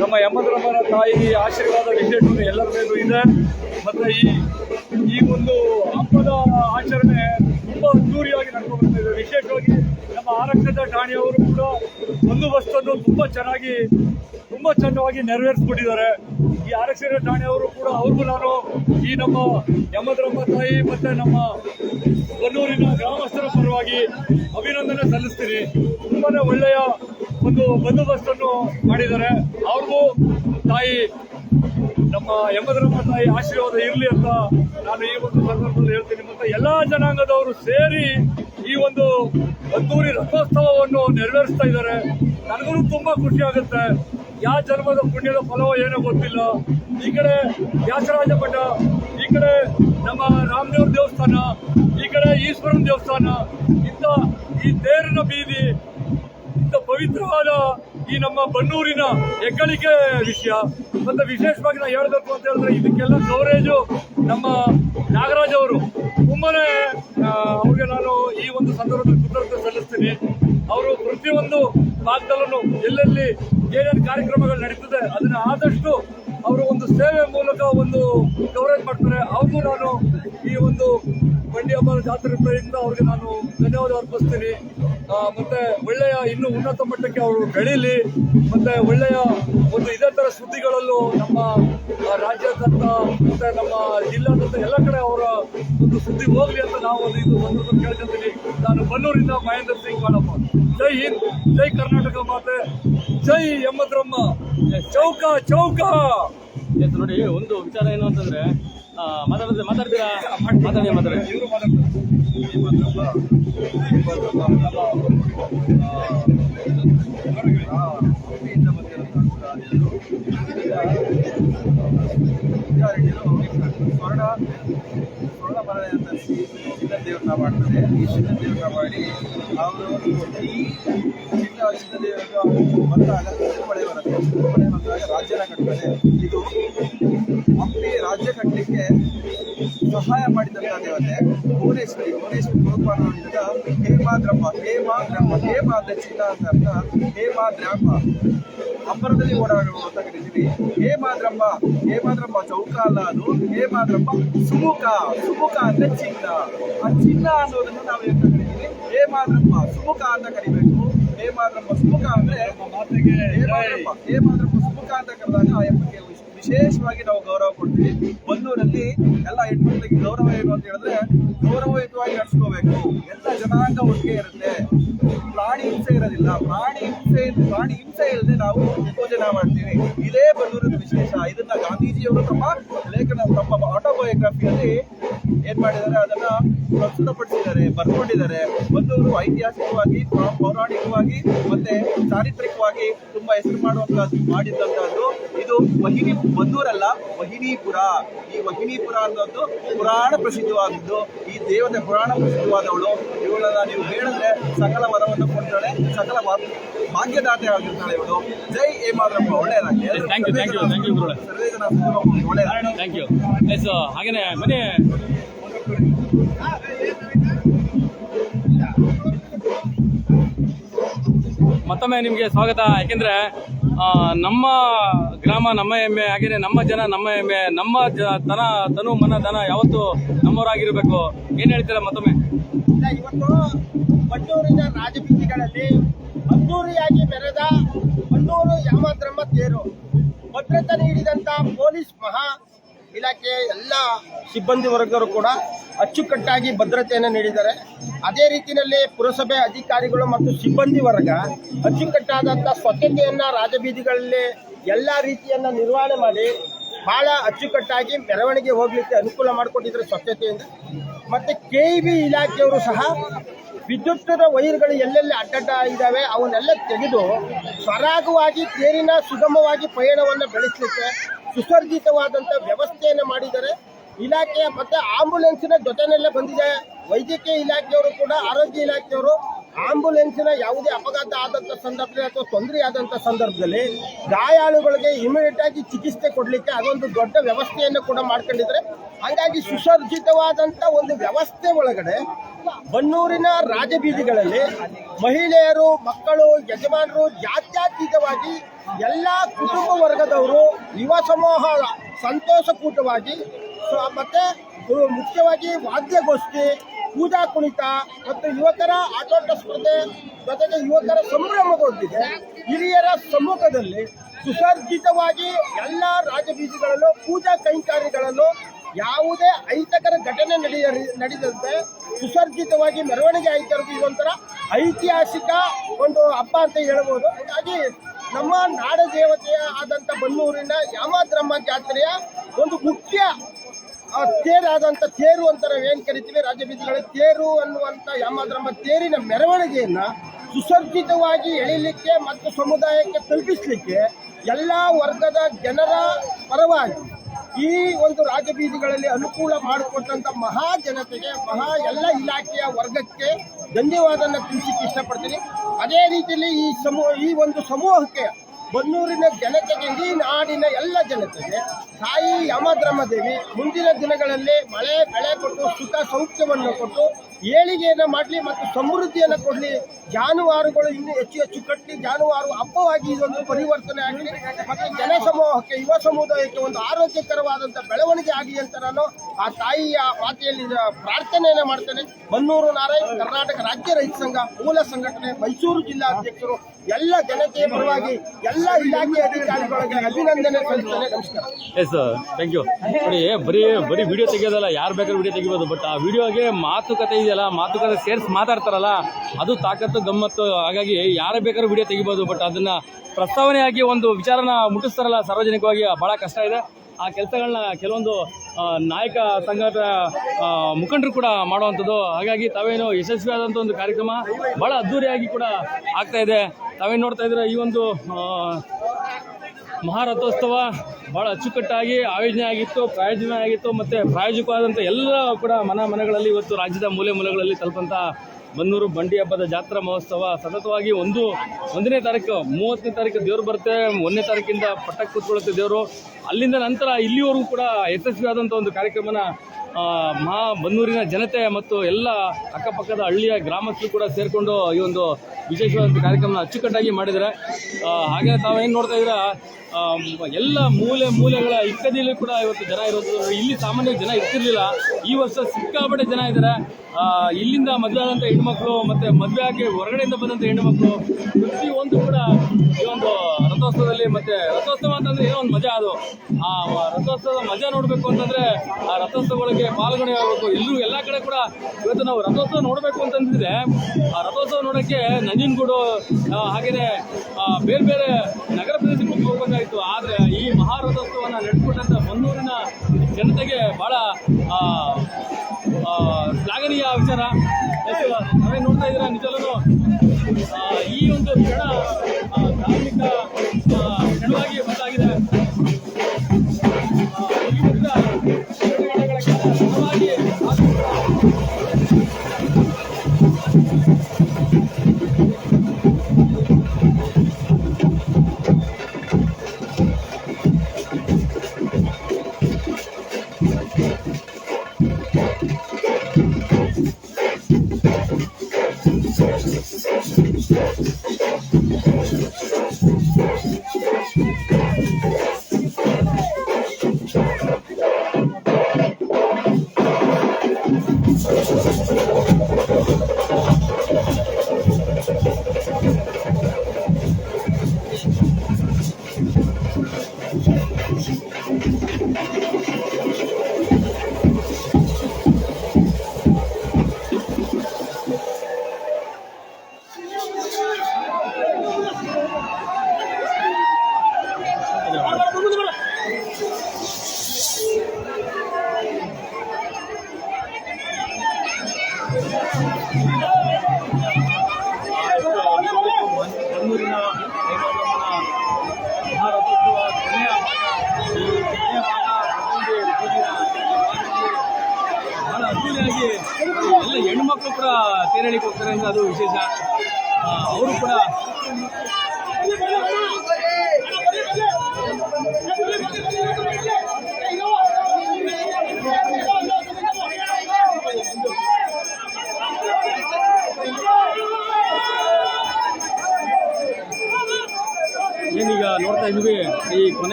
ನಮ್ಮ ಯಮಧರ್ಮನ ತಾಯಿ ಆಶೀರ್ವಾದ ವಿಶೇಷ ಎಲ್ಲರ ಮೇಲೂ ಇದೆ. ಮತ್ತೆ ಈ ಈ ಒಂದು ಹಬ್ಬದ ಆಚರಣೆ ತುಂಬಾ ಅದ್ದೂರಿಯಾಗಿ ನಡ್ಕೊಂಡು ಇದೆ. ವಿಶೇಷವಾಗಿ ನಮ್ಮ ಆರಕ್ಷಕ ಠಾಣೆಯವರು ಕೂಡ ಬಂದೋಬಸ್ತನ್ನು ತುಂಬಾ ಚೆನ್ನಾಗಿ ತುಂಬಾ ಚೆನ್ನಾಗಿ ನೆರವೇರಿಸ್ಬಿಟ್ಟಿದ್ದಾರೆ. ಈ ಆರಕ್ಷಕ ಠಾಣೆಯವರು ಕೂಡ ಅವ್ರಿಗೂ ನಾನು ಈ ನಮ್ಮ ಯಮಧರ್ಮ ತಾಯಿ ಮತ್ತೆ ನಮ್ಮ ಬನ್ನೂರಿನ ಗ್ರಾಮಸ್ಥರ ಪರವಾಗಿ ಅಭಿನಂದನೆ ಸಲ್ಲಿಸ್ತೀನಿ. ತುಂಬಾ ಒಳ್ಳೆಯ ಒಂದು ಬಂದೋಬಸ್ತನ್ನು ಮಾಡಿದ್ದಾರೆ. ಅವ್ರಿಗೂ ತಾಯಿ, ನಮ್ಮ ಎಂಬದರಮ್ಮ ತಾಯಿ ಆಶೀರ್ವಾದ ಇರಲಿ ಅಂತ ನಾನು ಈ ಒಂದು ಸಂದರ್ಭದಲ್ಲಿ ಹೇಳ್ತೀನಿ. ಮತ್ತೆ ಎಲ್ಲಾ ಜನಾಂಗದವರು ಸೇರಿ ಈ ಒಂದು ಅದ್ದೂರಿ ರಥೋತ್ಸವವನ್ನು ನೆರವೇರಿಸ್ತಾ ಇದ್ದಾರೆ. ನನಗೂ ತುಂಬಾ ಖುಷಿ ಆಗುತ್ತೆ. ಯಾವ ಜನ್ಮದ ಪುಣ್ಯದ ಫಲವೋ ಏನೋ ಗೊತ್ತಿಲ್ಲ. ಈ ಕಡೆ ವ್ಯಾಸರಾಜ ಮಠ ಈ ಕಡೆ ನಮ್ಮ ರಾಮದೇವ್ರ ದೇವಸ್ಥಾನ, ಈ ಕಡೆ ಈಶ್ವರನ ದೇವಸ್ಥಾನ, ಇಂಥ ಈ ತೇರಿನ ಬೀದಿ ಇಂಥ ಪವಿತ್ರವಾದ ಈ ನಮ್ಮ ಬನ್ನೂರಿನ ಹೆಗ್ಗಳಿಕೆ ವಿಷಯ. ಮತ್ತು ವಿಶೇಷವಾಗಿ ನಾವು ಹೇಳಬೇಕು ಅಂತ ಹೇಳಿದ್ರೆ ಇದಕ್ಕೆಲ್ಲ ಕವರೇಜು ನಮ್ಮ ನಾಗರಾಜ್ ಅವರು. ತುಂಬಾನೇ ಅವ್ರಿಗೆ ನಾನು ಈ ಒಂದು ಸಂದರ್ಭದಲ್ಲಿ ಕೃತಜ್ಞತೆ ಸಲ್ಲಿಸ್ತೀನಿ. ಅವರು ಪ್ರತಿಯೊಂದು ಭಾಗದಲ್ಲೂ ಎಲ್ಲೆಲ್ಲಿ ಏನೇನು ಕಾರ್ಯಕ್ರಮಗಳು ನಡೀತದೆ ಅದನ್ನು ಆದಷ್ಟು ಅವರು ಒಂದು ಸೇವೆ ಮೂಲಕ ಒಂದು ಕವರೇಜ್ ಮಾಡ್ತಾರೆ. ಅವ್ರಿಗೂ ನಾನು ಈ ಒಂದು ಬಂಡಿ ಹಬ್ಬದ ಜಾತ್ರೆ ಪ್ರಯುಕ್ತ ಅವ್ರಿಗೆ ನಾನು ಧನ್ಯವಾದ ಅರ್ಪಿಸ್ತೀನಿ. ಮತ್ತೆ ಒಳ್ಳೆಯ ಇನ್ನು ಉನ್ನತ ಮಟ್ಟಕ್ಕೆ ಅವರು ಬೆಳೀಲಿ. ಮತ್ತೆ ಒಳ್ಳೆಯ ಒಂದು ಇದೇ ತರ ಸುದ್ದಿಗಳಲ್ಲೂ ನಮ್ಮ ರಾಜ್ಯದಂತ ಮತ್ತೆ ನಮ್ಮ ಜಿಲ್ಲಾದ್ಯಂತ ಎಲ್ಲ ಕಡೆ ಅವರ ಒಂದು ಸುದ್ದಿ ಹೋಗ್ಲಿ ಅಂತ ನಾವು ಒಂದು ಇದು ಒಂದು ಕೇಳ್ಕೊತೀನಿ. ನಾನು ಬನ್ನೂರಿಂದ ಮಹೇಂದ್ರ ಸಿಂಗ್ ಮಾಡಪ್ಪ ಜೈ ಹಿಂದ್, ಜೈ ಕರ್ನಾಟಕ ಮಾತೆ. ಜೈ ಯಮದ್ರಮ್ಮ. ಚೌಕ ಚೌಕ. ಎಸ್ ನೋಡಿ ಒಂದು ವಿಚಾರ ಏನು ಅಂತಂದ್ರೆ ಮಾತಾಡಿದ್ರೆ ಮಾತಾಡ್ತೀರಾ? ಮಾತಾಡಿ ಮಾತಾಡಿ. ಇವರು ಮಾತಾಡ್ತಾರೆ. ಸ್ವರ್ಣ ಸ್ವರ್ಣ ದೇವ್ರನ್ನ ಮಾಡ್ತಾರೆ. ಈ ದೇವ್ರನ್ನ ಮಾಡಿ ಅವರು ಈ ದೇವರ ಬಂದಾಗ ಮಳೆ ಬರುತ್ತೆ. ಮಳೆ ಬಂದಾಗ ರಾಜ್ಯನ ಕಟ್ತಾರೆ. ಇದು ಹಂಪಿ ರಾಜ್ಯ ಕಟ್ಟಲಿಕ್ಕೆ ಸಹಾಯ ಮಾಡಿದಂತ ದೇವತೆ, ಭುವನೇಶ್ವರಿ. ಭುವನೇಶ್ವರಿ ನೋಡಿದಾಗ ಹೇಮಾದ್ರಮ್ಮ ಹೇಮಾದ್ರಮ್ಮ ಹೇಮಾದ ಚಿನ್ನ ಅಂತ ಅರ್ಥ ಹೇಮಾದ್ರಮ್ಮ ಅಂಬರದಲ್ಲಿ ಓಡಾಡುವ ಅಂತ ಕರಿತೀವಿ. ಹೇಮಾದ್ರಮ್ಮ ಹೇಮಾದ್ರಮ್ಮ ಚೌಕ ಅಲ್ಲ ಅದು. ಹೇಮಾದ್ರಮ್ಮ ಸುಮುಖ. ಸುಮುಖ ಅಂದ್ರೆ ಚಿನ್ನ. ಆ ಚಿನ್ನ ಅನ್ನೋದನ್ನು ನಾವು ಏನು ಕರಿತೀವಿ? ಹೇಮಾದ್ರಮ್ಮ ಸುಮುಖ ಅಂತ ಕರಿಬೇಕು. ಹೇಮಾದ್ರಮ್ಮ ಸುಮುಖ ಅಂದ್ರೆ ಹೇಮಾದ್ರಪ್ಪ ಹೇಮಾದ್ರಪ್ಪ ಸುಮುಖ ಅಂತ ಕರೆದಾಗ ಆ ಹೆಮ್ಮಕ್ಕೆ ವಿಶೇಷವಾಗಿ ನಾವು ಗೌರವ ಕೊಡ್ತೀವಿ. ಬನ್ನೂರಲ್ಲಿ ಎಲ್ಲ ಹೆಣ್ಮಕ್ಳಿಗೆ ಗೌರವ ಏನು ಅಂತ ಹೇಳಿದ್ರೆ ಗೌರವಯುತವಾಗಿ ನಡ್ಸ್ಕೋಬೇಕು. ಎಲ್ಲ ಜನಾಂಗ ಒಟ್ಟಿಗೆ ಇರುತ್ತೆ. ಪ್ರಾಣಿ ಹಿಂಸೆ ಇರೋದಿಲ್ಲ. ಪ್ರಾಣಿ ಹಿಂಸೆ ಪ್ರಾಣಿ ಹಿಂಸೆ ಇಲ್ಲದೆ ನಾವು ಭೋಜನ ಮಾಡ್ತೀವಿ. ಇದೇ ಬನ್ನೂರಿನ ವಿಶೇಷ. ಇದನ್ನ ಗಾಂಧೀಜಿಯವರು ತಮ್ಮ ಲೇಖನ ತಮ್ಮ ಆಟೋಬಯೋಗ್ರಫಿಯಲ್ಲಿ ಏನ್ ಮಾಡಿದ್ದಾರೆ ಅದನ್ನ ಪ್ರಸ್ತುತಪಡಿಸಿದ್ದಾರೆ ಬರ್ಕೊಂಡಿದ್ದಾರೆ. ಒಂದೂರು ಐತಿಹಾಸಿಕವಾಗಿ ಪೌರಾಣಿಕವಾಗಿ ಮತ್ತೆ ಚಾರಿತ್ರಿಕವಾಗಿ ತುಂಬಾ ಹೆಸರು ಮಾಡುವಂತದ್ದು ಮಾಡಿದಂತಹದ್ದು. ಇದು ವಹಿನಿ ಬಂದೂರಲ್ಲ ವಹಿನಿಪುರ. ಈ ವಹಿನಿಪುರ ಅನ್ನೋದು ಪುರಾಣ ಪ್ರಸಿದ್ಧವಾದದ್ದು. ಈ ದೇವತೆ ಪುರಾಣ ಪ್ರಸಿದ್ಧವಾದವಳು. ಇವಳನ್ನ ನೀವು ಹೇಳಿದ್ರೆ ಸಕಲ ವರವನ್ನು ಕೊಡ್ತಾಳೆ ಸಕಲ ಭಾಗ್ಯದಾತೆ ಆಗಿರ್ತಾಳೆ ಇವಳು. ಜೈ ಏ ಮಾದ್ರಪ್ಪ ಒಳ್ಳೆಯದಾಗಿ ಎಸ್ ಹಾಗೇನೆ ಮನೆ ಮತ್ತೊಮ್ಮೆ ನಿಮಗೆ ಸ್ವಾಗತ. ಯಾಕೆಂದ್ರೆ ನಮ್ಮ ಗ್ರಾಮ ನಮ್ಮ ಹೆಮ್ಮೆ ಹಾಗೇನೆ ನಮ್ಮ ಜನ ನಮ್ಮ ಹೆಮ್ಮೆ. ನಮ್ಮ ಜ- ತನ, ತನು ಮನ ಧನ ಯಾವತ್ತು ನಮ್ಮವರಾಗಿರ್ಬೇಕು. ಏನ್ ಹೇಳ್ತೀರ ಮತ್ತೊಮ್ಮೆ? ಇವತ್ತು ಬಂಡೂರಿನ ರಾಜಬೀದಿಗಳಲ್ಲಿ ಅದ್ದೂರಿಯಾಗಿ ಮೆರೆದ ಬಂಡೂರು ಯಾಮದ್ರಮ್ಮ ತೇರು. ಭದ್ರತೆ ನೀಡಿದಂತ ಪೊಲೀಸ್ ಮಹಾ ಇಲಾಖೆಯ ಎಲ್ಲ ಸಿಬ್ಬಂದಿ ವರ್ಗರು ಕೂಡ ಅಚ್ಚುಕಟ್ಟಾಗಿ ಭದ್ರತೆಯನ್ನು ನೀಡಿದ್ದಾರೆ. ಅದೇ ರೀತಿಯಲ್ಲಿ ಪುರಸಭೆ ಅಧಿಕಾರಿಗಳು ಮತ್ತು ಸಿಬ್ಬಂದಿ ವರ್ಗ ಅಚ್ಚುಕಟ್ಟಾದಂಥ ಸ್ವಚ್ಛತೆಯನ್ನು ರಾಜಬೀದಿಗಳಲ್ಲಿ ಎಲ್ಲ ರೀತಿಯನ್ನು ನಿರ್ವಹಣೆ ಮಾಡಿ ಬಹಳ ಅಚ್ಚುಕಟ್ಟಾಗಿ ಮೆರವಣಿಗೆ ಹೋಗಲಿಕ್ಕೆ ಅನುಕೂಲ ಮಾಡಿಕೊಟ್ಟಿದ್ದಾರೆ ಸ್ವಚ್ಛತೆಯಿಂದ. ಮತ್ತು ಕೆ ಬಿ ಇಲಾಖೆಯವರು ಸಹ ವಿದ್ಯುತ್ತಿನ ವೈರ್ಗಳು ಎಲ್ಲೆಲ್ಲಿ ಅಡ್ಡಡ್ಡ ಇದ್ದಾವೆ ಅವನ್ನೆಲ್ಲ ತೆಗೆದು ಸರಾಗವಾಗಿ ತೇರಿನ ಸುಗಮವಾಗಿ ಪಯಣವನ್ನು ಬೆಳೆಸಲಿಕ್ಕೆ ಸುಸರ್ಜಿತವಾದಂಥ ವ್ಯವಸ್ಥೆಯನ್ನು ಮಾಡಿದ್ದಾರೆ. ಇಲಾಖೆಯ ಮತ್ತೆ ಆಂಬುಲೆನ್ಸಿನ ಜೊತೆನಲ್ಲೇ ಬಂದಿದೆ. ವೈದ್ಯಕೀಯ ಇಲಾಖೆಯವರು ಕೂಡ, ಆರೋಗ್ಯ ಇಲಾಖೆಯವರು ಆಂಬುಲೆನ್ಸಿನ ಯಾವುದೇ ಅಪಘಾತ ಆದಂಥ ಸಂದರ್ಭದಲ್ಲಿ ಅಥವಾ ತೊಂದರೆ ಆದಂಥ ಸಂದರ್ಭದಲ್ಲಿ ಗಾಯಾಳುಗಳಿಗೆ ಇಮಿಡಿಯೇಟ್ ಆಗಿ ಚಿಕಿತ್ಸೆ ಕೊಡಲಿಕ್ಕೆ ಅದೊಂದು ದೊಡ್ಡ ವ್ಯವಸ್ಥೆಯನ್ನು ಕೂಡ ಮಾಡ್ಕೊಂಡಿದ್ದಾರೆ. ಹಾಗಾಗಿ ಸುಸರ್ಜಿತವಾದಂಥ ಒಂದು ವ್ಯವಸ್ಥೆ ಒಳಗಡೆ ಬನ್ನೂರಿನ ರಾಜಬೀದಿಗಳಲ್ಲಿ ಮಹಿಳೆಯರು, ಮಕ್ಕಳು, ಯಜಮಾನರು ಜಾತ್ಯತೀತವಾಗಿ ಎಲ್ಲ ಕುಟುಂಬ ವರ್ಗದವರು ಯುವ ಸಮೂಹ ಸಂತೋಷಕೂಟವಾಗಿ ಮತ್ತೆ ಮುಖ್ಯವಾಗಿ ವಾದ್ಯಗೋಷ್ಠಿ, ಪೂಜಾ ಕುಣಿತ ಮತ್ತು ಯುವಕರ ಆಟೋಟ ಸ್ಪರ್ಧೆ ಜೊತೆಗೆ ಯುವಕರ ಸಂಭ್ರಮದೊಂದಿಗೆ ಹಿರಿಯರ ಸಮ್ಮುಖದಲ್ಲಿ ಸುಸರ್ಜಿತವಾಗಿ ಎಲ್ಲ ರಾಜಬೀದಿಗಳಲ್ಲೂ ಪೂಜಾ ಕೈಂಕರ್ಯಗಳನ್ನು ಯಾವುದೇ ಅಹಿತಕರ ಘಟನೆ ನಡೆಯ ನಡೆದಂತೆ ಸುಸರ್ಜಿತವಾಗಿ ಮೆರವಣಿಗೆ ಆಯ್ತಿರೋದು ಇದೊಂಥರ ಐತಿಹಾಸಿಕ ಒಂದು ಹಬ್ಬ ಅಂತ ಹೇಳ್ಬೋದು. ಹಾಗಾಗಿ ನಮ್ಮ ನಾಡ ದೇವತೆಯ ಆದಂಥ ಬನ್ನೂರಿನ ಯಾಮಾದ್ರಮ್ಮ ಜಾತ್ರೆಯ ಒಂದು ಮುಖ್ಯ ತೇರಾದಂಥ ತೇರು ಅಂತ ನಾವು ಏನು ಕರಿತೀವಿ? ರಾಜಬೀದಿಗಳ ತೇರು ಅನ್ನುವಂಥ ಯಾಮಾದ್ರಮ್ಮ ತೇರಿನ ಮೆರವಣಿಗೆಯನ್ನ ಸುಸರ್ಜಿತವಾಗಿ ಎಳಿಲಿಕ್ಕೆ ಮತ್ತು ಸಮುದಾಯಕ್ಕೆ ತಲುಪಿಸಲಿಕ್ಕೆ ಎಲ್ಲ ವರ್ಗದ ಜನರ ಪರವಾಗಿ ಈ ಒಂದು ರಾಜಬೀದಿಗಳಲ್ಲಿ ಅನುಕೂಲ ಮಾಡಿಕೊಟ್ಟಂತ ಮಹಾ ಜನತೆಗೆ, ಮಹಾ ಎಲ್ಲ ಇಲಾಖೆಯ ವರ್ಗಕ್ಕೆ ಧನ್ಯವಾದನ ತಿಳಿಸಿಕ್ಕೆ ಇಷ್ಟಪಡ್ತೀನಿ. ಅದೇ ರೀತಿಯಲ್ಲಿ ಈ ಸಮೂಹ ಈ ಒಂದು ಸಮೂಹಕ್ಕೆ ಬನ್ನೂರಿನ ಜನತೆಗೆ ಇಡೀ ನಾಡಿನ ಎಲ್ಲ ಜನತೆಗೆ ತಾಯಿ ಯಮದ್ರಮ್ಮ ದೇವಿ ಮುಂದಿನ ದಿನಗಳಲ್ಲಿ ಮಳೆ, ಬೆಳೆ ಕೊಟ್ಟು, ಸುಖ, ಸೌಖ್ಯವನ್ನು ಕೊಟ್ಟು ಏಳಿಗೆಯನ್ನು ಮಾಡಲಿ ಮತ್ತು ಸಮೃದ್ಧಿಯನ್ನು ಕೊಡಲಿ. ಜಾನುವಾರುಗಳು ಇನ್ನೂ ಹೆಚ್ಚು ಹೆಚ್ಚು ಕಟ್ಟಿ ಜಾನುವಾರು ಹಬ್ಬವಾಗಿ ಇದೊಂದು ಪರಿವರ್ತನೆ ಆಗಲಿ. ಮತ್ತು ಜನ ಸಮೂಹಕ್ಕೆ ಯುವ ಸಮುದಾಯಕ್ಕೆ ಒಂದು ಆರೋಗ್ಯಕರವಾದಂಥ ಬೆಳವಣಿಗೆ ಆಗಲಿ ಅಂತ ನಾನು ಆ ತಾಯಿಯ ಮಾತೆಯಲ್ಲಿ ಪ್ರಾರ್ಥನೆಯನ್ನು ಮಾಡ್ತೇನೆ. ಬನ್ನೂರು ನಾರಾಯಣ್, ಕರ್ನಾಟಕ ರಾಜ್ಯ ರೈತ ಸಂಘ, ಮೂಲ ಸಂಘಟನೆ, ಮೈಸೂರು ಜಿಲ್ಲಾ ಅಧ್ಯಕ್ಷರು, ಎಲ್ಲ ಜನತೆಯ ಪರವಾಗಿ ಎಲ್ಲ ಇಲಾಖೆ ಅಧಿಕಾರಿಗಳಿಗೆ ಅಭಿನಂದನೆ ಸಲ್ಲಿಸ್ತೇನೆ. ನಮಸ್ಕಾರ. ಎಸ್ ಥ್ಯಾಂಕ್ ಯು ಬರೀ ಬರೀ ವಿಡಿಯೋ ತೆಗೆಯೋದಲ್ಲ, ಯಾರು ಬೇಕಾದ್ರೂ ವಿಡಿಯೋ ತೆಗಿಬೋದು ಬಟ್ ಆ ವಿಡಿಯೋಗೆ ಮಾತುಕತೆ ಇದೆಯಲ್ಲ? ಮಾತುಕತೆ ಸೇರಿಸಿ ಮಾತಾಡ್ತಾರಲ್ಲ? ಅದು ತಾಕತ್ತು, ಗಮ್ಮತ್ತು, ಹಾಗಾಗಿ ಯಾರೇ ಬೇಕಾದ್ರೂ ವಿಡಿಯೋ ತೆಗಿಬೋದು ಬಟ್ ಅದನ್ನ ಪ್ರಸ್ತಾವನೆಯಾಗಿ ಒಂದು ವಿಚಾರನ ಮುಟ್ಟಿಸ್ತಾರಲ್ಲ, ಸಾರ್ವಜನಿಕವಾಗಿ ಭಾಳ ಕಷ್ಟ ಇದೆ. ಆ ಕೆಲಸಗಳನ್ನ ಕೆಲವೊಂದು ನಾಯಕ ಸಂಘದ ಮುಖಂಡರು ಕೂಡ ಮಾಡುವಂಥದ್ದು. ಹಾಗಾಗಿ ತಾವೇನು ಯಶಸ್ವಿಯಾದಂಥ ಒಂದು ಕಾರ್ಯಕ್ರಮ ಭಾಳ ಅದ್ಧೂರಿಯಾಗಿ ಕೂಡ ಆಗ್ತಾ ಇದೆ. ತಾವೇನು ನೋಡ್ತಾ ಇದ್ರೆ ಈ ಒಂದು ಮಹಾರಥೋತ್ಸವ ಭಾಳ ಅಚ್ಚುಕಟ್ಟಾಗಿ ಆಯೋಜನೆ ಆಗಿತ್ತು, ಪ್ರಾಯೋಜನೆ ಆಗಿತ್ತು ಮತ್ತು ಪ್ರಾಯೋಜಕವಾದಂಥ ಎಲ್ಲ ಕೂಡ ಮನ ಮನೆಗಳಲ್ಲಿ ಇವತ್ತು ರಾಜ್ಯದ ಮೂಲೆ ಮೂಲೆಗಳಲ್ಲಿ ತಲುಪಂಥ ಬನ್ನೂರು ಬಂಡಿ ಹಬ್ಬದ ಜಾತ್ರಾ ಮಹೋತ್ಸವ. ಸತತವಾಗಿ ಒಂದು, ಒಂದನೇ ತಾರೀಕು, ಮೂವತ್ತನೇ ತಾರೀಕು ದೇವರು ಬರುತ್ತೆ, ಒಂದನೇ ತಾರೀಕಿಂದ ಪಟ್ಟಕ್ಕೆ ಕೂತ್ಕೊಳ್ಳುತ್ತೆ ದೇವರು. ಅಲ್ಲಿಂದ ನಂತರ ಇಲ್ಲಿವರೆಗೂ ಕೂಡ ಯಶಸ್ವಿಯಾದಂಥ ಒಂದು ಕಾರ್ಯಕ್ರಮನ ಮಹಾ ಬನ್ನೂರಿನ ಜನತೆ ಮತ್ತು ಎಲ್ಲ ಅಕ್ಕಪಕ್ಕದ ಹಳ್ಳಿಯ ಗ್ರಾಮಸ್ಥರು ಕೂಡ ಸೇರಿಕೊಂಡು ಈ ಒಂದು ವಿಶೇಷವಾದ ಕಾರ್ಯಕ್ರಮನ ಅಚ್ಚುಕಟ್ಟಾಗಿ ಮಾಡಿದ್ದಾರೆ. ಹಾಗೆ ತಾವೇನು ನೋಡ್ತಾ ಇದ್ದೀರಾ? ಎಲ್ಲ ಮೂಲೆ ಮೂಲೆಗಳ ಇಕ್ಕದಿಯಲ್ಲಿ ಕೂಡ ಇವತ್ತು ಜನ ಇರೋದು. ಇಲ್ಲಿ ಸಾಮಾನ್ಯ ಜನ ಇರ್ತಿರ್ಲಿಲ್ಲ. ಈ ವರ್ಷ ಸಿಕ್ಕಾಪಟ್ಟೆ ಜನ ಇದ್ದಾರೆ. ಇಲ್ಲಿಂದ ಮದುವೆ ಆದಂಥ ಹೆಣ್ಮಕ್ಳು ಮತ್ತು ಮದುವೆ ಆಗಿ ಹೊರಗಡೆಯಿಂದ ಬಂದಂಥ ಹೆಣ್ಮಕ್ಳು, ಪ್ರತಿಯೊಂದು ಕೂಡ ಈ ಒಂದು ಮತ್ತೆ ರಥೋತ್ಸವ ಅಂತಂದ್ರೆ ಏನೋ ಒಂದು ಮಜಾ ಅದು. ಆ ರಥೋತ್ಸವದ ಮಜಾ ನೋಡಬೇಕು ಅಂತಂದ್ರೆ ಆ ರಥೋತ್ಸವಗಳಿಗೆ ಪಾಲ್ಗೊಣೆ ಆಗಬೇಕು ಇಲ್ಲೂ ಎಲ್ಲ ಕಡೆ ಕೂಡ ಇವತ್ತು ನಾವು ರಥೋತ್ಸವ ನೋಡಬೇಕು ಅಂತಂದ್ರೆ ಆ ರಥೋತ್ಸವ ನೋಡೋಕ್ಕೆ ನಂಜನಗೂಡು ಹಾಗೆಯೇ ಬೇರೆ ಬೇರೆ ನಗರ ಪ್ರದೇಶಗಳಿಗೆ ಹೋಗಬೇಕಾಗಿತ್ತು. ಆದರೆ ಈ ಮಹಾರಥೋತ್ಸವನ ನಡೆಸ್ಕೊಟ್ಟಂಥ ಬನ್ನೂರಿನ ಜನತೆಗೆ ಬಹಳ ಶ್ಲಾಘನೀಯ ವಿಚಾರ. ನಾವೇ ನೋಡ್ತಾ ಇದ್ದೀರಾ ನಿಜಲೂ ಆ, ಈ ಒಂದು ಕ್ಷಣ ಧಾರ್ಮಿಕ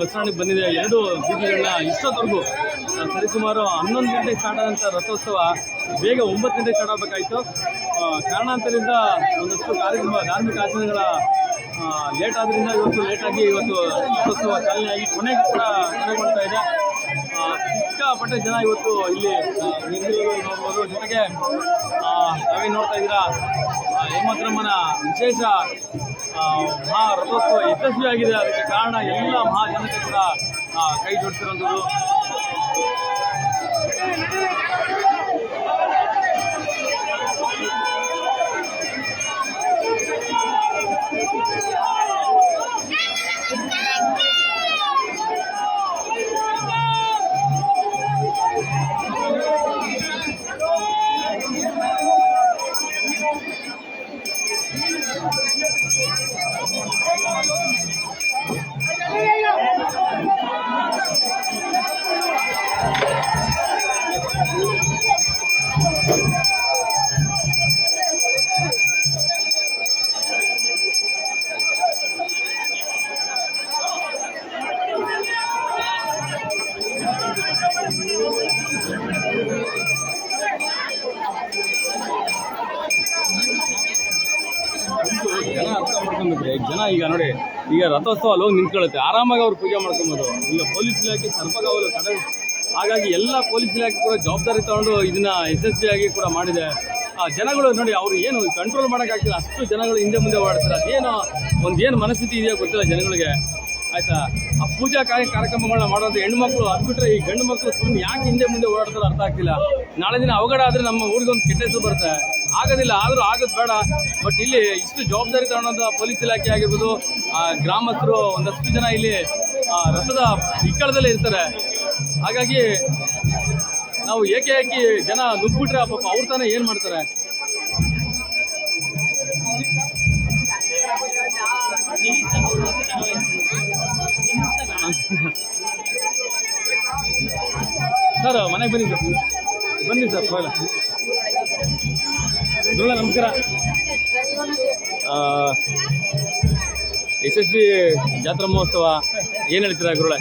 ಬಸ್ ಬಂದಿದೆ. ಎರಡು ಬೀದಿಗಳನ್ನ ಇಷ್ಟೊತ್ತವರೆಗೂ ಸರಿಸುಮಾರು ಹನ್ನೊಂದು ಗಂಟೆಗೆ ಸ್ಟಾರ್ಟ್ ಆದಂಥ ರಥೋತ್ಸವ ಬೇಗ ಒಂಬತ್ತು ಗಂಟೆಗೆ ಸ್ಟಾರ್ಟ್ ಆಗಬೇಕಾಯಿತು. ಕಾರಣಾಂತರದಿಂದ ಒಂದಷ್ಟು ಕಾರ್ಯಕ್ರಮ, ಧಾರ್ಮಿಕ ಆಚರಣೆಗಳ ಲೇಟ್ ಆದ್ದರಿಂದ ಇವತ್ತು ಲೇಟಾಗಿ ಇವತ್ತು ರಥೋತ್ಸವ ಚಾಲನೆಯಾಗಿ ಕೊನೆಗೆ ಕೂಡ ಕೊನೆಗೊಳ್ತಾ ಇದೆ. ಸಿಕ್ಕಾಪಟ್ಟೆ ಜನ ಇವತ್ತು ಇಲ್ಲಿ ನೋಡ್ಬೋದು ಜೊತೆಗೆ ನಾವೇನು ನೋಡ್ತಾ ಇದ್ದೀರಾ. ಹೇಮಂತರಮ್ಮನ ವಿಶೇಷ ಮಹಾ ರಥೋತ್ಸವ ಯಶಸ್ವಿಯಾಗಿದೆ ಅದಕ್ಕೆ ಕಾರಣ ಎಲ್ಲ ಮಹಾಜನತೆ ಕೂಡ ಕೈ ಜೋಡಿಸಿರುವಂಥದ್ದು. ರಥೋತ್ಸವ ಅಲ್ಲಿ ಹೋಗಿ ನಿಂತ್ಕೊಳ್ಳುತ್ತೆ. ಆರಾಮಾಗಿ ಅವ್ರು ಪೂಜೆ ಮಾಡ್ಕೊಬೋದು. ಇಲ್ಲ, ಪೊಲೀಸ್ ಇಲಾಖೆ ಸರ್ಪಗಾವಲು ಕಡೆ ಹಾಗಾಗಿ ಎಲ್ಲ ಪೊಲೀಸ್ ಇಲಾಖೆ ಕೂಡ ಜವಾಬ್ದಾರಿ ತಗೊಂಡು ಇದನ್ನ ಯಶಸ್ವಿಯಾಗಿ ಕೂಡ ಮಾಡಿದೆ. ಆ, ಜನಗಳು ನೋಡಿ, ಅವ್ರು ಏನು ಕಂಟ್ರೋಲ್ ಮಾಡೋಕ್ಕಾಗ್ತಿಲ್ಲ. ಅಷ್ಟು ಜನಗಳು ಹಿಂದೆ ಮುಂದೆ ಓಡಾಡ್ತಾರೆ. ಅದೇನೋ ಒಂದು ಏನು ಮನಸ್ಥಿತಿ ಇದೆಯೋ ಗೊತ್ತಿಲ್ಲ ಜನಗಳಿಗೆ. ಆಯ್ತಾ? ಆ ಪೂಜಾ ಕಾರ್ಯ ಕಾರ್ಯಕ್ರಮಗಳನ್ನ ಮಾಡೋದು ಮಕ್ಕಳು ಅದು ಈ ಗಂಡು ಮಕ್ಕಳು ಸುಮ್ಮ ಯಾಕೆ ಹಿಂದೆ ಮುಂದೆ ಓಡಾಡ್ತಾರೆ ಅರ್ಥ ಆಗ್ತಿಲ್ಲ. ನಾಳೆ ದಿನ ಅವಘಡ ಆದರೆ ನಮ್ಮ ಊರಿಗೆ ಒಂದು ಕೆಟ್ಟ ಹೆಸರು ಬರುತ್ತೆ. ಆಗೋದಿಲ್ಲ, ಆದರೂ ಆಗೋದು ಬೇಡ. ಬಟ್ ಇಲ್ಲಿ ಇಷ್ಟು ಜವಾಬ್ದಾರಿ ತಗೊಂಡಂತ ಪೊಲೀಸ್ ಇಲಾಖೆ ಆಗಿರ್ಬೋದು ಗ್ರಾಮಸ್ಥರು ಒಂದಷ್ಟು ಜನ ಇಲ್ಲಿ ರಥದ ಇಕ್ಕಳದಲ್ಲೇ ಇರ್ತಾರೆ. ಹಾಗಾಗಿ ನಾವು ಏಕೆ ಏಕೆ ಜನ ನುಗ್ಬಿಟ್ರೆ ಪಾಪ ಅವ್ರು ತಾನೇ ಏನು ಮಾಡ್ತಾರೆ? ಸರ್ ಮನೆಗೆ ಬನ್ನಿ ಸರ್ ಬನ್ನಿ ಸರ್ ಪರವಾಗಿಲ್ಲ. ನಮಸ್ಕಾರ. ಎಸ್ ಎಸ್ ಬಿ ಜಾತ್ರಾ ಮಹೋತ್ಸವ ಏನು ಹೇಳ್ತೀರಾ ಗುರುಳೆ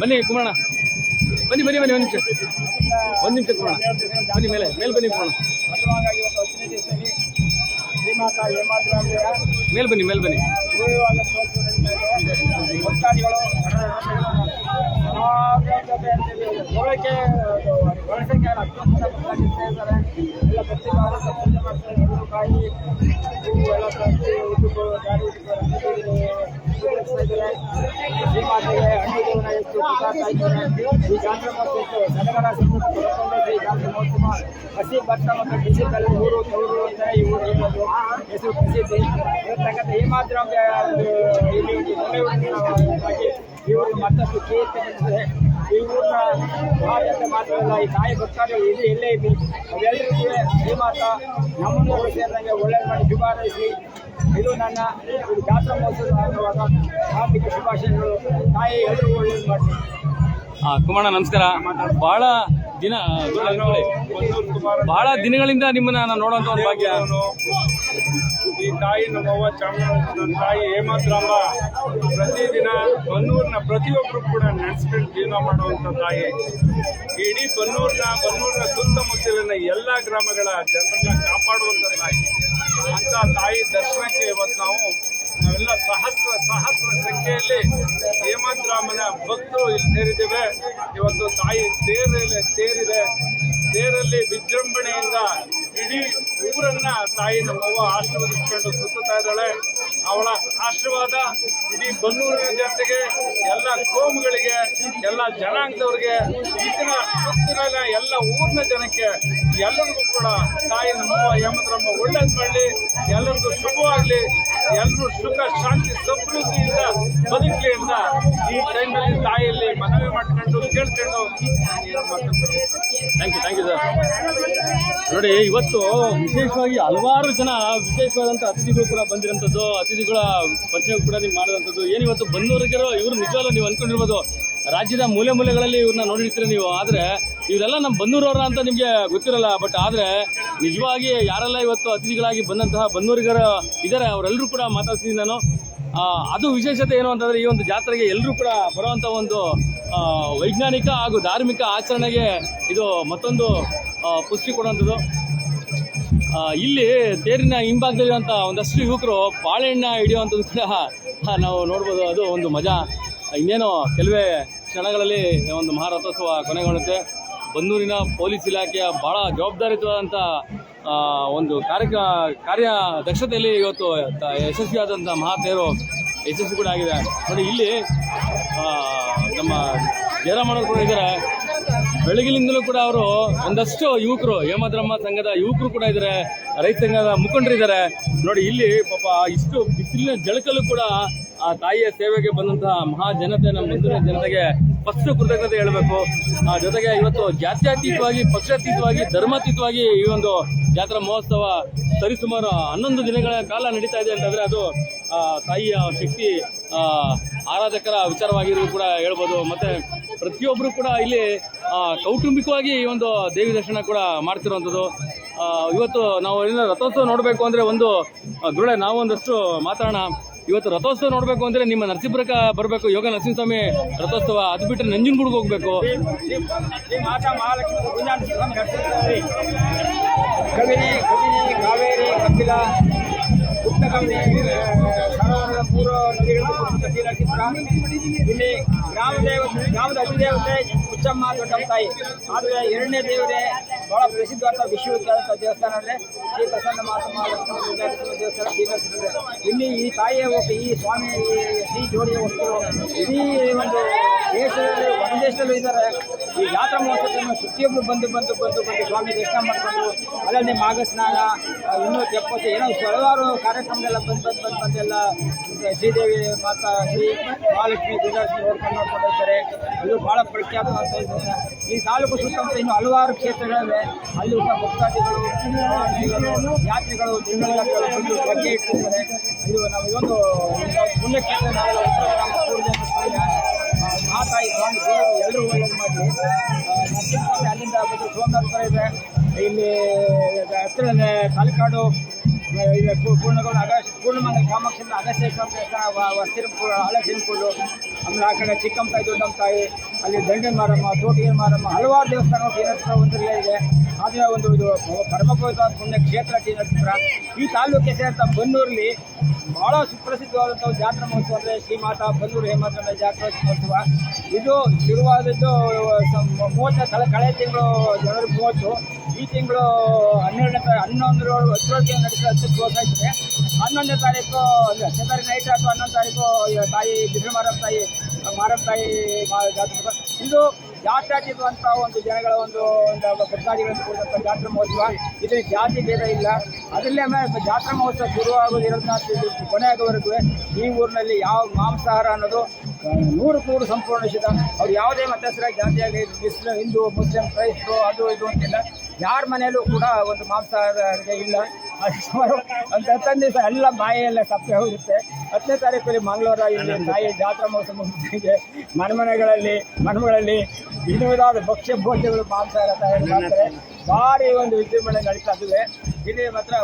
ಬನ್ನಿ ಕುಮಾರಣ್ಣ ಬನ್ನಿ ಬನ್ನಿ ಬನ್ನಿ, ಒಂದು ನಿಮಿಷ. ಒಂದು ನಿಮಿಷ ಕುಮಾರಣ್ಣ ಬನ್ನಿ ಮೇಲೆ ಮೇಲೆ ಬನ್ನಿ ಕುಮಾರಣ್ಣ ಮೇಲೆ ಬನ್ನಿ ಮೇಲೆ ಬನ್ನಿ. ಹಸಿ ಭತ್ತ ಮತ್ತು ಬಿಸಿಕಲ್ಲು ಊರು ತವರು ಅಂತ ಈ ಊರು ಇರೋದು ಹೆಸರು ಪ್ರಸಿದ್ಧಿ ಈ ಮಾತ್ರ ಇಲ್ಲಿ ಈ ಊರಿಗೆ ಮತ್ತಷ್ಟು ಕೀರ್ತಿ ಬಂದಿದೆ ಈ ಭಾರತ ಮಾತ್ರವಲ್ಲ ಈ ತಾಯಿ ಭಕ್ತಾದಿಗಳು ಇಲ್ಲಿ ಎಲ್ಲೇ ಇರಲಿ ಅವೆಲ್ಲರಿಗೂ ಈ ಮಾತ ನಮ್ಮನ್ನು ಸೇರಿದಂಗೆ ಒಳ್ಳೆಯ ಮಾಡಿ ಶುಭಾರೈಸಿ ಇದು ನನ್ನ ಜಾತ್ರಾ ಹಾರ್ದಿಕ ಶುಭಾಶಯಗಳು. ತಾಯಿ ಎಲ್ಲರಿಗೂ ಕುಮಾರಣ್ಣ ನಮಸ್ಕಾರ. ಬಹಳ ದಿನ. ಬಹಳ ದಿನಗಳಿಂದ ನಿಮ್ಮನ್ನ ನಾನು ನೋಡೋಂತ ಒಂದು ಭಾಗ್ಯ. ಈ ತಾಯಿ ನಮ್ಮವ್ವ ನನ್ನ ತಾಯಿ ಹೇಮಂತರಾಮ ಪ್ರತಿದಿನ ಬನ್ನೂರಿನ ಪ್ರತಿಯೊಬ್ಬರು ಕೂಡ ನೆನೆಸ್ಕೊಂಡು ಜೀವನ ಮಾಡುವಂಥ ತಾಯಿ. ಇಡೀ ಬನ್ನೂರಿನ ಬನ್ನೂರಿನ ಸುತ್ತಮುತ್ತಲಿನ ಎಲ್ಲ ಗ್ರಾಮಗಳ ಜನರನ್ನ ಕಾಪಾಡುವಂಥ ತಾಯಿ. ಅಂತ ತಾಯಿ ದರ್ಶನಕ್ಕೆ ಇವತ್ತು ನಾವು ನಾವೆಲ್ಲ ಸಹಸ್ರ ಸಹಸ್ರ ಸಂಖ್ಯೆಯಲ್ಲಿ ಹೇಮಂತರಾಮನ ಭಕ್ತರು ಇಲ್ಲಿ ಸೇರಿದ್ದೇವೆ. ಇವತ್ತು ತಾಯಿ ತೇರಿದೆ. ತೇರಲ್ಲಿ ವಿಜೃಂಭಣೆಯಿಂದ ಇಡೀ ಊರನ್ನ ತಾಯಿ ನಮ್ಮವ್ವ ಆಶೀರ್ವದಿಸಿಕೊಂಡು ಸುತ್ತಾ ಇದ್ದಾಳೆ. ಅವಳ ಆಶೀರ್ವಾದ ಇಡೀ ಬನ್ನೂರಿನ ಜನತೆಗೆ, ಎಲ್ಲ ಕೋಮುಗಳಿಗೆ, ಎಲ್ಲ ಜನಾಂಗದವ್ರಿಗೆ, ಈಗಿನ ಸುತ್ತಿನ ಎಲ್ಲ ಊರಿನ ಜನಕ್ಕೆ ಎಲ್ಲರಿಗೂ ಕೂಡ ತಾಯಿ ನಮ್ಮವ್ವ ಯಮದ್ರಮ್ಮ ಒಳ್ಳೇದು ಮಾಡಲಿ. ಎಲ್ಲರಿಗೂ ಶುಭವಾಗಲಿ. ಎಲ್ಲರೂ ಸುಖ, ಶಾಂತಿ, ಸಮೃದ್ಧಿಯಿಂದ ಬದುಕಲಿ ಅಂತ ಈ ಟೈಮಲ್ಲಿ ತಾಯಿಯಲ್ಲಿ ಮನವಿ ಮಾಡ್ಕೊಂಡು thank you thank you sir ನೋಡಿ, ಇವತ್ತು ವಿಶೇಷವಾಗಿ ಹಲವಾರು ಜನ ವಿಶೇಷವಾದಂಥ ಅತಿಥಿಗಳು ಕೂಡ ಬಂದಿರೋಂಥದ್ದು ಅತಿಥಿಗಳ ಪರಿಚಯ ಕೂಡ ನೀವು ಮಾಡಿದಂಥದ್ದು ಏನು ಇವತ್ತು ಬಂದವರಿಗಿರೋ ಇವರು ನಿಜವಾಗ್ಲು ನೀವು ಅಂದ್ಕೊಂಡಿರ್ಬೋದು ರಾಜ್ಯದ ಮೂಲೆ ಮೂಲೆಗಳಲ್ಲಿ ಇವ್ರನ್ನ ನೋಡಿರ್ತೀರ ನೀವು. ಆದರೆ ಇವರೆಲ್ಲ ನಮ್ಮ ಬಂದೂರವ್ರ ಅಂತ ನಿಮಗೆ ಗೊತ್ತಿರಲ್ಲ. ಬಟ್ ಆದರೆ ನಿಜವಾಗಿ ಯಾರೆಲ್ಲ ಇವತ್ತು ಅತಿಥಿಗಳಾಗಿ ಬಂದಂತಹ ಬಂದೂರಿಗರ ಇದ್ದಾರೆ ಅವರೆಲ್ಲರೂ ಕೂಡ ಮಾತಾಡ್ತೀನಿ ನಾನು. ಅದು ವಿಶೇಷತೆ ಏನು ಅಂತಂದರೆ ಈ ಒಂದು ಜಾತ್ರೆಗೆ ಎಲ್ಲರೂ ಕೂಡ ಬರುವಂಥ ಒಂದು ವೈಜ್ಞಾನಿಕ ಹಾಗೂ ಧಾರ್ಮಿಕ ಆಚರಣೆಗೆ ಇದು ಮತ್ತೊಂದು ಪುಷ್ಟಿ ಕೊಡುವಂಥದ್ದು. ಇಲ್ಲಿ ತೇರಿನ ಹಿಂಭಾಗದಲ್ಲಿರುವಂಥ ಒಂದಷ್ಟು ಯುವಕರು ಬಾಳೆಹಣ್ಣ ಹಿಡಿಯುವಂಥದ್ದು ಕೂಡ ನಾವು ನೋಡ್ಬೋದು. ಅದು ಒಂದು ಮಜಾ. ಇನ್ನೇನು ಕೆಲವೇ ಕ್ಷಣಗಳಲ್ಲಿ ಒಂದು ಮಹಾರಥೋತ್ಸವ ಕೊನೆಗೊಳ್ಳುತ್ತೆ. ಬನ್ನೂರಿನ ಪೊಲೀಸ್ ಇಲಾಖೆಯ ಭಾಳ ಜವಾಬ್ದಾರಿಯುತವಾದಂಥ ಒಂದು ಕಾರ್ಯ ಕಾರ್ಯ ದಕ್ಷತೆಯಲ್ಲಿ ಇವತ್ತು ಯಶಸ್ವಿಯಾದಂಥ ಮಹಾತೇರು ಯಶಸ್ವಿ ಕೂಡ ಆಗಿದೆ. ನೋಡಿ, ಇಲ್ಲಿ ನಮ್ಮ ಜಯರಾಮಣ್ಣ ಕೂಡ ಇದ್ದಾರೆ. ಬೆಳಗಿನಿಂದಲೂ ಕೂಡ ಅವರು ಒಂದಷ್ಟು ಯುವಕರು ಹೇಮದ್ರಮ್ಮ ಸಂಘದ ಯುವಕರು ಕೂಡ ಇದ್ದಾರೆ. ರೈತ ಸಂಘದ ಮುಖಂಡರಿದ್ದಾರೆ ನೋಡಿ, ಇಲ್ಲಿ ಪಾಪ ಇಷ್ಟು ಬಿಸಿಲಿನ ಜಳಕಲ್ಲೂ ಕೂಡ ಆ ತಾಯಿಯ ಸೇವೆಗೆ ಬಂದಂತಹ ಮಹಾ ಜನತೆ ನಮ್ಮ ಮುಂದಿನ ಜನತೆಗೆ ಫಸ್ಟ್ ಕೃತಜ್ಞತೆ ಹೇಳಬೇಕು. ಜೊತೆಗೆ ಇವತ್ತು ಜಾತ್ಯಾತೀತವಾಗಿ, ಪಕ್ಷಾತೀತವಾಗಿ, ಧರ್ಮಾತೀತವಾಗಿ ಈ ಒಂದು ಜಾತ್ರಾ ಮಹೋತ್ಸವ ಸರಿಸುಮಾರು ಹನ್ನೊಂದು ದಿನಗಳ ಕಾಲ ನಡೀತಾ ಇದೆ ಅಂತಂದ್ರೆ ಅದು ತಾಯಿಯ ಶಕ್ತಿ ಆರಾಧಕರ ವಿಚಾರವಾಗಿರೋದು ಕೂಡ ಹೇಳ್ಬೋದು. ಮತ್ತೆ ಪ್ರತಿಯೊಬ್ಬರು ಕೂಡ ಇಲ್ಲಿ ಕೌಟುಂಬಿಕವಾಗಿ ಈ ಒಂದು ದೇವಿ ದರ್ಶನ ಕೂಡ ಮಾಡ್ತಿರುವಂಥದ್ದು. ಇವತ್ತು ನಾವು ಏನಾದ್ರು ರಥೋತ್ಸವ ನೋಡಬೇಕು ಅಂದರೆ ಒಂದು ದೃಢ ನಾವೊಂದಷ್ಟು ನಾವು ಮಾತಾಡೋಣ. ಇವತ್ತು ರಥೋತ್ಸವ ನೋಡಬೇಕು ಅಂದರೆ ನಿಮ್ಮ ನರಸೀಪುರಕ್ಕೆ ಬರಬೇಕು. ಯೋಗ ನರಸಿಂಹಸ್ವಾಮಿ ರಥೋತ್ಸವ. ಅದು ಬಿಟ್ಟರೆ ನಂಜನಗೂಡಿಗೆ ಹೋಗಬೇಕು. ಕವಿನಿ ಕಾವೇರಿ, ಕಪಿಲ ಪುಟ್ಟಕಮ್ಮಿ ಸರೋವರದ ಪೂರ್ವ ಇಲ್ಲಿ ಗ್ರಾಮ ದೇವತೆ ಗ್ರಾಮದ ಅಧಿದೇವತೆ ಹುಚ್ಚಮ್ಮ ದೊಡ್ಡಮ್ಮ ತಾಯಿ. ಆದರೆ ಎರಡನೇ ದೇವರೇ ಬಹಳ ಪ್ರಸಿದ್ಧವಾದ ವಿಶ್ವವಿಖ್ಯಾತ ದೇವಸ್ಥಾನ ಅಂದರೆ ಶ್ರೀ ಪ್ರಸನ್ನ ಮಾತಮ್ಮ ದೇವಸ್ಥಾನ ಇಲ್ಲಿ ಈ ತಾಯಿಯ ಒಟ್ಟು ಈ ಸ್ವಾಮಿ ಶ್ರೀ ಜೋಡಿಯ ಒಟ್ಟು ಇಡೀ ಒಂದು ದೇಶದಲ್ಲಿ ಹೊರ ದೇಶದಲ್ಲೂ ಇದ್ದಾರೆ. ಈ ಜಾತ್ರಾ ಮಹೋತ್ಸವವನ್ನು ಪ್ರತಿಯೊಬ್ಬರು ಬಂದು ಬಂದು ಬಂದು ಬಂದು ಸ್ವಾಮಿ ದರ್ಶನ ಮಾಡಿಕೊಂಡು ಅದರಲ್ಲಿ ಮಾಘ ಸ್ನಾನ ಇನ್ನೂ ತೆಪ್ಪತ್ತು ಏನೋ ಹಲವಾರು ಕಾರ್ಯಕ್ರಮಗಳೆಲ್ಲ ಬಂದು ಬಂದು ಬಂದು ಬಂದೆಲ್ಲ ಶ್ರೀದೇವಿ ಮಾತಾ, ಶ್ರೀ ಮಹಾಲಕ್ಷ್ಮಿ, ದುರ್ಗಾಲಕ್ಷ್ಮಿ ನೋಡ್ಕೊಂಡು ನೋಡ್ಕೊಂಡು ಹೋಗ್ತಾರೆ. ಇದು ಭಾಳ ಪ್ರಖ್ಯಾತ ಅಂತ ಇದೆ ಈ ತಾಲೂಕು ಸುತ್ತಮುತ್ತ ಇನ್ನು ಹಲವಾರು ಕ್ಷೇತ್ರಗಳಿವೆ. ಅಲ್ಲಿ ಸಹ ಭಕ್ತಾದಿಗಳು ಯಾತ್ರಿಗಳು ತಿಂಗಳ ಬಂದು ಬಗ್ಗೆ ಇಟ್ಟಿದ್ದಾರೆ ಇದು ನಾವು ಇದೊಂದು ನಮ್ಮ ಪೂರ್ವಜರ ಆ, ಮಹಾತಾಯಿ ಸ್ವಾಮಿ ದೇವರು ಎಲ್ಲರೂ ಒಳ್ಳೆಯದು ಮಾಡಿ. ನರಸಿಂಹಸ್ವಾಮಿ ಅಲ್ಲಿಂದ ಬಂದು ಸೋಮನಾಥಪುರ ಇದೆ. ಇಲ್ಲಿ ಹತ್ತಿರ ತಾಲೂಕಾಡು ಇದೆ ಪೂ- ಪೂರ್ಣಗೊಂಡ ಅಗಸ್ ಪೂರ್ಣಮಂಗಲ ಕಾಮಾಕ್ಷಿ ದೇವಸ್ಥಾನ ವಸ್ತಿರಪುರ ಹಳಸಿನಪುರು ಆಮೇಲೆ ಆ ಕಡೆ ಚಿಕ್ಕಮ್ಮ ತಾಯಿ ದೊಡ್ಡಮ್ಮ ತಾಯಿ ಅಲ್ಲಿ ದಂಡನ್ ಮಾರಮ್ಮ, ತೋಟಿಗೆ ಮಾರಮ್ಮ, ಹಲವಾರು ದೇವಸ್ಥಾನಗಳು ಟಿ ನರಸೀಪುರ ಇದೆ. ಆದರೆ ಒಂದು ಇದು ಪರಮಪವಿತ್ರ ಪುಣ್ಯ ಕ್ಷೇತ್ರ ಟಿ ಈ ತಾಲೂಕಿಗೆ ಸೇರ್ತಾ ಬನ್ನೂರಲ್ಲಿ ಬಹಳ ಸುಪ್ರಸಿದ್ಧವಾದಂಥ ಒಂದು ಜಾತ್ರಾ ಮಹೋತ್ಸವ ಅಂದರೆ ಶ್ರೀಮಾತಾ ಬನ್ನೂರು ಹೇಮಾತನ ಜಾತ್ರಾ ಮಹೋತ್ಸವ. ಇದು ಶುರುವಾದದ್ದು ಮೂವತ್ತನೇ ಕಳೆ ಕಳೆದ ತಿಂಗಳು ಜನವರಿ ಮೂವತ್ತು. ಈ ತಿಂಗಳು ಹನ್ನೆರಡನೇ ಹನ್ನೊಂದು ಹನ್ನೊಂದರ ಹತ್ತರೊಳಗೆ ನಡೆಸಿದ ಹತ್ತು ಕ್ಲೋಸ್ ಹನ್ನೊಂದನೇ ತಾರೀಕು ಹತ್ತನೇ ತಾರೀಕು ನೈಟ್ ಅಥವಾ ಹನ್ನೊಂದು ತಾರೀಕು ತಾಯಿ ಬಿಸಿಲು ಮಾರಮ್ಮ ತಾಯಿ ಮಾರಮ್ಮ ತಾಯಿ ಜಾತ್ರೆ ಇದು ಒಂದು ಜನಗಳ ಒಂದು ಒಂದು ಭಕ್ತಾದಿಗಳನ್ನು ಕೂಡಿದಂಥ ಜಾತ್ರಾ ಮಹೋತ್ಸವ. ಇದು ಜಾತಿ ಭೇದ ಇಲ್ಲ. ಅದರಲ್ಲೇ ಜಾತ್ರಾ ಮಹೋತ್ಸವ ಶುರುವಾಗೋದು ಇರೋದನ್ನ ಕೊನೆ ಆಗೋವರೆಗೂ ಈ ಊರಿನಲ್ಲಿ ಯಾವ ಮಾಂಸಾಹಾರ ಅನ್ನೋದು ನೂರು ನೂರು ಸಂಪೂರ್ಣ ನಿಷೇಧ. ಅವ್ರು ಯಾವುದೇ ಮತಸ್ಥರಾಗಿ ಜಾತಿಯಾಗಿ ಮುಸ್ಲಿಂ ಹಿಂದೂ, ಮುಸ್ಲಿಂ ಕ್ರೈಸ್ತರು ಅದು ಇದು ಅಂತಿಲ್ಲ. ಯಾರ ಮನೆಯಲ್ಲೂ ಕೂಡ ಒಂದು ಮಾಂಸಾಹಾರ ಇಲ್ಲ. ಅದು ಸುಮಾರು ಒಂದು ಹತ್ತೊಂದು ದಿವಸ ಎಲ್ಲ ಬಾಯೆಲ್ಲ ಸಪ್ಪೆ ಹೋಗುತ್ತೆ. ಹತ್ತನೇ ತಾರೀಕಲ್ಲಿ ಮಂಗಳವಾರ ಇಲ್ಲಿ ತಾಯಿ ಜಾತ್ರಾ ಮಹೋತ್ಸವ ಮುಗಿದಿದೆ ಮನೆಮನೆಗಳಲ್ಲಿ ಮನೆಗಳಲ್ಲಿ ವಿಧವಿಧವಾದ ವಿಧ ವಿಧವಾದ ಭಕ್ಷ್ಯ ಭೋಜ್ಯಗಳು, ಮಾಂಸಾಹಾರ ತಯಾರು ಮಾಡ್ತಾರೆ. ಭಾರಿ ಒಂದು ವಿಜೃಂಭಣೆ ನಡೀತಾ ಇದೆ. ಇಲ್ಲಿ ಮಾತ್ರ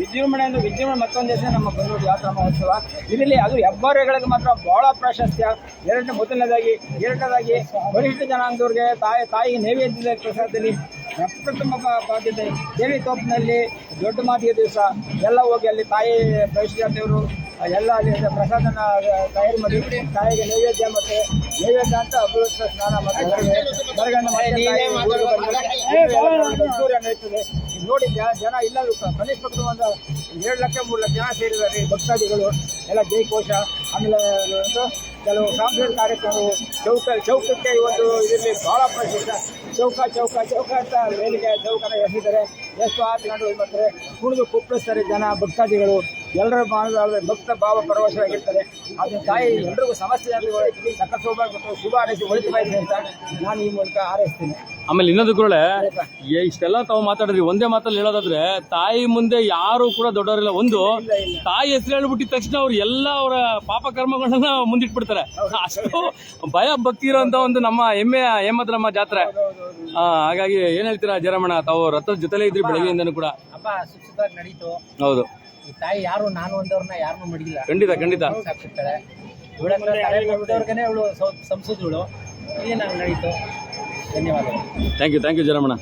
ವಿಜೃಂಭಣೆ ಅಂದ್ರೆ ವಿಜೃಂಭಣೆ ಮತ್ತೊಂದು ದಿವಸ ನಮ್ಮ ಬೆಂಗಳೂರು ಜಾತ್ರಾ ಮಹೋತ್ಸವ. ಇದರಲ್ಲಿ ಅದು ಹೆಬ್ಬಾರಿಗಳಿಗೆ ಮಾತ್ರ ಬಹಳ ಪ್ರಾಶಸ್ತ್ಯ ಎರಡನೇ, ಮೊದಲನೇದಾಗಿ, ಎರಡನೇದಾಗಿ ಬಲಿಷ್ಠ ಜನಾಂಗದವ್ರಿಗೆ, ತಾಯಿ ತಾಯಿಗೆ ನೈವೇದ್ಯದ ಪ್ರಸಾದದಲ್ಲಿ ಬ- ಬಾಧ್ಯತೆ ದೇವಿ ತೋಪಿನಲ್ಲಿ ದೊಡ್ಡ ಮಾತಿಗೆ ದಿವಸ ಎಲ್ಲ ಹೋಗಿ ಅಲ್ಲಿ ತಾಯಿ ದೇವರು ಎಲ್ಲ ಅಲ್ಲಿ ಪ್ರಸಾದನ, ತಯಾರು ಮಾಡಿ ತಾಯಿಗೆ ನೈವೇದ್ಯ ಮತ್ತೆ ನೈವೇದ್ಯ ಅಂತ ಅಭಿವೃದ್ಧಿ ಸ್ನಾನ ನಡೀತದೆ. ಇದು ನೋಡಿ, ಜನ ಇಲ್ಲ ಕನಿಷ್ಠ ಪಕ್ಷ ಒಂದು ಎರಡು ಲಕ್ಷ, ಮೂರು ಲಕ್ಷ ಜನ ಸೇರಿದ್ದಾರೆ, ಭಕ್ತಾದಿಗಳು, ಎಲ್ಲ ಜೈಕೋಶ ಆಮೇಲೆ ಕೆಲವು ಸಾಂಸ್ಕೃತಿಕ ಕಾರ್ಯಕ್ರಮಗಳು. ಚೌಕ ಚೌಕಕ್ಕೆ ಇವತ್ತು ಇದರಲ್ಲಿ ಬಹಳ ಪ್ರಸಿದ್ಧ. ಚೌಕ ಚೌಕ ಚೌಕ ಅಂತ ವೇದಿಕೆ ಚೌಕನ ಎಸೆದಿದ್ದಾರೆ. ಎಷ್ಟು ಆರು ಗಂಟೆ ಬರ್ತಾರೆ ಕುಣಿದು ಕುಪ್ಪಳಿಸ್ತಾರೆ ಜನ, ಭಕ್ತಾದಿಗಳು. ಎಲ್ಲರ ಮಾನದಲ್ಲದೆ ಭಕ್ತ ಭಾವ ಪರವಶರಾಗಿರ್ತಾರೆ. ಅದನ್ನ ತಾಯಿ ಎಲ್ರಿಗೂ ಸಮಸ್ಯೆ ಸಕಲ ಸೌಭಾಗ್ಯ ಮತ್ತು ಶುಭ ಹಾರೈಸಿ ಒಳಿತು ಬಯಸಿ ಅಂತ ನಾನು ಈ ಮೂಲಕ ಹಾರೈಸ್ತೀನಿ. ಆಮೇಲೆ ಇನ್ನೊಂದು ಕೂಡ ಇಷ್ಟೆಲ್ಲ ತಾವು ಮಾತಾಡಿದ್ರಿ ಒಂದೇ ಮಾತಲ್ಲಿ ಹೇಳೋದಾದ್ರೆ ತಾಯಿ ಮುಂದೆ ಯಾರು ಕೂಡ ದೊಡ್ಡವರಿಲ್ಲ. ಒಂದು ತಾಯಿ ಹೆಸರು ಹೇಳ್ಬಿಟ್ಟಿದ ತಕ್ಷಣ ಅವ್ರು ಎಲ್ಲ ಅವರ ಪಾಪ ಕರ್ಮಗಳನ್ನ ಮುಂದಿಟ್ಬಿಡ್ತಾರೆ. ಅಷ್ಟು ಭಯ ಭಕ್ತಿ ಇರೋಂತ ಒಂದು ನಮ್ಮ ಹೆಮ್ಮೆಯ ಹೇಮದ್ರಮ್ಮ ಜಾತ್ರೆ. ಆ, ಹಾಗಾಗಿ ಏನ್ ಹೇಳ್ತೀರಾ ಜರಮಣ ತಾವು ರಥದ ಜೊತೆಲೇ ಇದ್ರಿ ಬೆಳಗ್ಗೆಯಿಂದನೂ ಕೂಡ. ಹಬ್ಬ ಸುಖವಾಗಿ ನಡೀತು. ಹೌದು. ಈ ತಾಯಿ ಯಾರು ನಾನು ಅಂದವ್ರನ್ನ ಯಾರನ್ನೂ ಮಡಗಿಲ್ಲ ಖಂಡಿತ ಖಂಡಿತ. ಸಾಕ್ತಿರ್ತಾಳೆ ಇವಳು ಸಂಸದಳು ಇಲ್ಲಿ ನಾನು ನಡೀತು. ಧನ್ಯವಾದಗಳು. ಥ್ಯಾಂಕ್ ಯು ಥ್ಯಾಂಕ್ ಯು ಜನಮಣ್ಣ